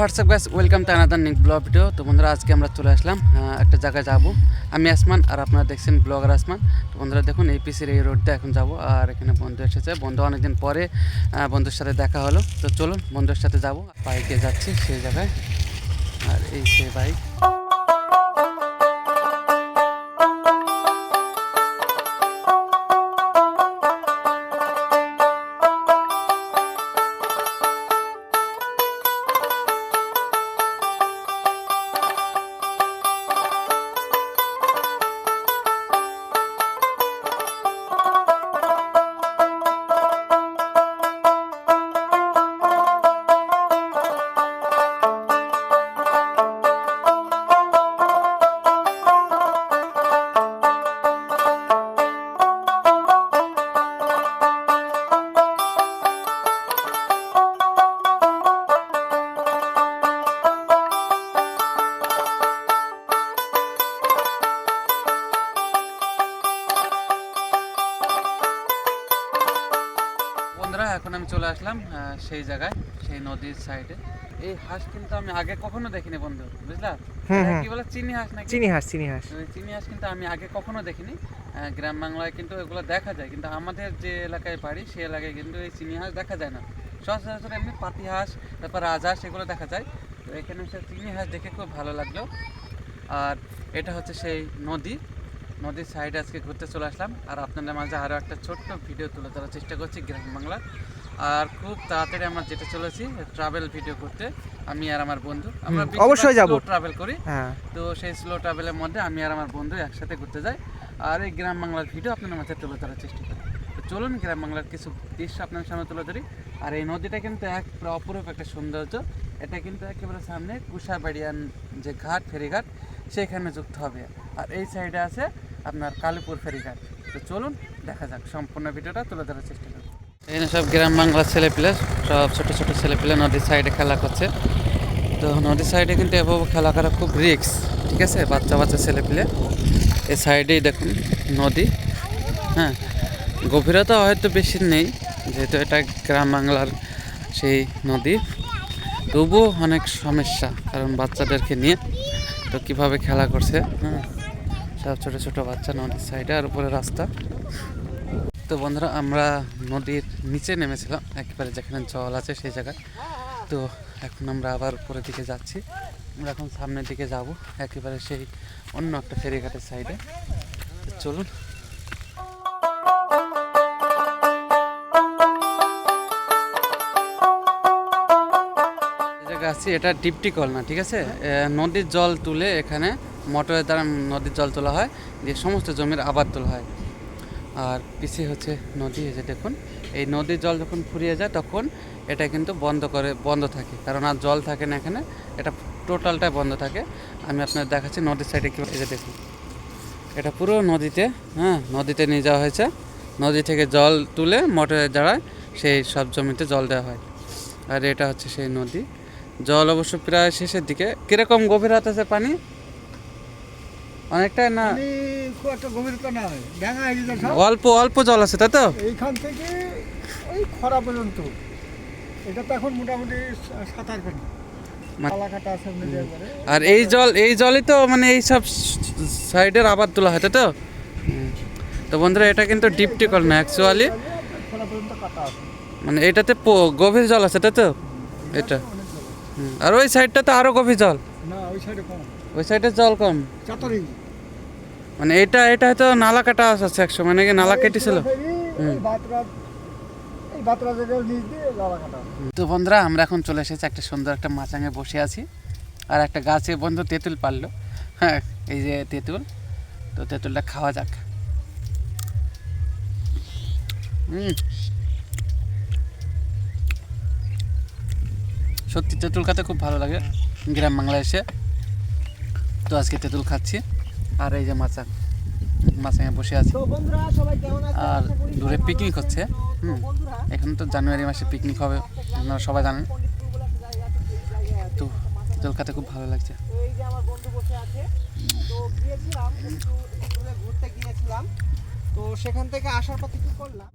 What's up guys welcome to another নিক blog video তো বন্ধুরা, আজকে আমরা চলে আসলাম একটা জায়গায় যাব। আমি আসমান আর আপনারা দেখছেন ব্লগার আসমান। তো বন্ধুরা, দেখুন, এই পিসির এই রোডটা এখন যাব। আর এখানে বন্ধু এসেছে। বন্ধু অনেকদিন পরে বন্ধুর সাথে দেখা হলো। তো চলুন, বন্ধুর সাথে যাব। বাইকে যাচ্ছি সেই জায়গায়। আর এই সেই বাইক। এখন আমি চলে আসলাম সেই জায়গায় সেই নদীর সাইডে এই হাঁস কিন্তু আমি আগে কখনো দেখিনি বন্ধু বুঝলা। কি বলে চিনি হাঁস নাকি? চিনি হাঁস চিনি হাঁস। চিনি হাঁস কিন্তু আমি আগে কখনো দেখিনি। গ্রাম বাংলায় কিন্তু এগুলো দেখা যায় কিন্তু আমাদের যে এলাকায় বাড়ি সেই এলাকায় কিন্তু এই চিনি হাঁস দেখা যায় না। সচরাচর এমনি পাতি হাঁস তারপর রাজহাঁস এগুলো দেখা যায়। তো এখানে সে চিনি হাঁস দেখে খুব ভালো লাগল। আর এটা হচ্ছে সেই নদী। নদীর সাইডে আজকে ঘুরতে চলে আসলাম। আর আপনাদের মাঝে আরও একটা ছোট্ট ভিডিও তুলে ধরার চেষ্টা করছি গ্রাম বাংলার। আর খুব তাড়াতাড়ি আমরা যেতে চলেছি ট্রাভেল ভিডিও করতে আমি আর আমার বন্ধু। আমরা অবশ্যই যাব। ট্রাভেল করি। হ্যাঁ। তো সেই স্লো ট্রাভেলের মধ্যে আমি আর আমার বন্ধু একসাথে ঘুরতে যাই। আর এই গ্রাম বাংলার ভিডিও আপনাদের মাঝে তুলে ধরার চেষ্টা করি। তো চলুন গ্রাম বাংলার কিছু দৃশ্য আপনাদের সামনে তুলে ধরি। আর এই নদীটা কিন্তু এক অপরূপ একটা সৌন্দর্য। এটা কিন্তু একেবারে সামনে কুশাবাড়িয়ান যে ঘাট, ফেরিঘাট সেখানে যুক্ত হবে। আর এই সাইডে আছে আপনার কালীপুর ফেরিঘাট। তো চলুন, দেখা যাক, সম্পূর্ণ ভিডিওটা তুলে ধরার চেষ্টা করি এখানে সব গ্রাম বাংলার ছেলেপিলে, সব ছোট ছোট ছেলেপিলে নদীর সাইডে খেলা করছে। তো নদীর সাইডে কিন্তু এভাবে খেলা করা খুব রিস্ক, ঠিক আছে? বাচ্চা বাচ্চা ছেলেপিলে। এই সাইডেই দেখুন, নদী। হ্যাঁ গভীরতা হয়তো বেশি নেই, যেহেতু এটা গ্রাম বাংলার সেই নদী। তবুও অনেক সমস্যা, কারণ বাচ্চাদেরকে নিয়ে তো কীভাবে খেলা করছে হ্যাঁ? সব ছোট ছোট বাচ্চা নদীর সাইডে আর উপরে রাস্তা। তো বন্ধুরা, আমরা নদীর নিচে নেমেছিলাম, একেবারে যেখানে জল আছে সেই জায়গায়। তো এখন আমরা আবার উপরের দিকে যাচ্ছি। আমরা এখন সামনের দিকে যাব, একেবারে সেই অন্য একটা ফেরিঘাটের সাইডে চলুন আছি এটা ডিপটি কল না ঠিক আছে? নদীর জল তুলে এখানে মোটরের দ্বারা নদীর জল তোলা হয়, দিয়ে সমস্ত জমির আবাদ তোলা হয়। আর পিছিয়ে হচ্ছে নদী, এই যে দেখুন, এই নদীর জল যখন ফুরিয়ে যায়, তখন এটা কিন্তু বন্ধ করে, বন্ধ থাকে। কারণ আর জল থাকে না এখানে, এটা টোটালটাই বন্ধ থাকে। আমি আপনার দেখাচ্ছি নদীর সাইডে কী এই দেখুন। এটা পুরো নদীতে হ্যাঁ নদীতে নিয়ে যাওয়া হয়েছে। নদী থেকে জল তুলে মোটরের দ্বারা সেই সব জমিতে জল দেওয়া হয়। আর এটা হচ্ছে সেই নদী। জল অবশ্য প্রায় শেষের দিকে। কীরকম গভীরতা আছে পানি? অনেকটাই না? অল্প অল্প জল আছে তাই তো? এইখান থেকে ওই খরা পর্যন্ত। এটা তো এখন মোটামুটি সাঁতার একবারে আর এই জল এই জলই তো মানে এই সব সাইডের আবার তোলা হয় তো? তো বন্ধুরা এটা কিন্তু ডিপ টিকল না অ্যাকচুয়ালি মানে এটাতে গভীর জল আছে তাই তো? এটা। আর ওই সাইডটা তো আরও গভীর জল। না ওই সাইডে কম। ওই সাইডে জল কম। চাতরি মানে এটা এটা হয়তো নালা কাটা আছে একশো মানে কি নালা কেটেছিল তো বন্ধুরা আমরা এখন চলে এসেছি একটা সুন্দর একটা মাচাঙে বসে আছি। আর একটা গাছে বন্ধু তেঁতুল পারল হ্যাঁ এই যে তেঁতুল। তো তেঁতুলটা খাওয়া যাক। হুম। সত্যি তেঁতুল খেতে খুব ভালো লাগে। গ্রাম বাংলায় এসে তো আজকে তেঁতুল খাচ্ছি। আর এই যে মাচা মাচাঙে বসে আছি। আর দূরে পিকনিক হচ্ছে। হুম, এখন তো জানুয়ারি মাসে পিকনিক হবে, আপনারা সবাই জানেন। বলে তো তেঁতুল খেতে খুব ভালো লাগছে। তো সেখান থেকে আসার পথে কি করলাম?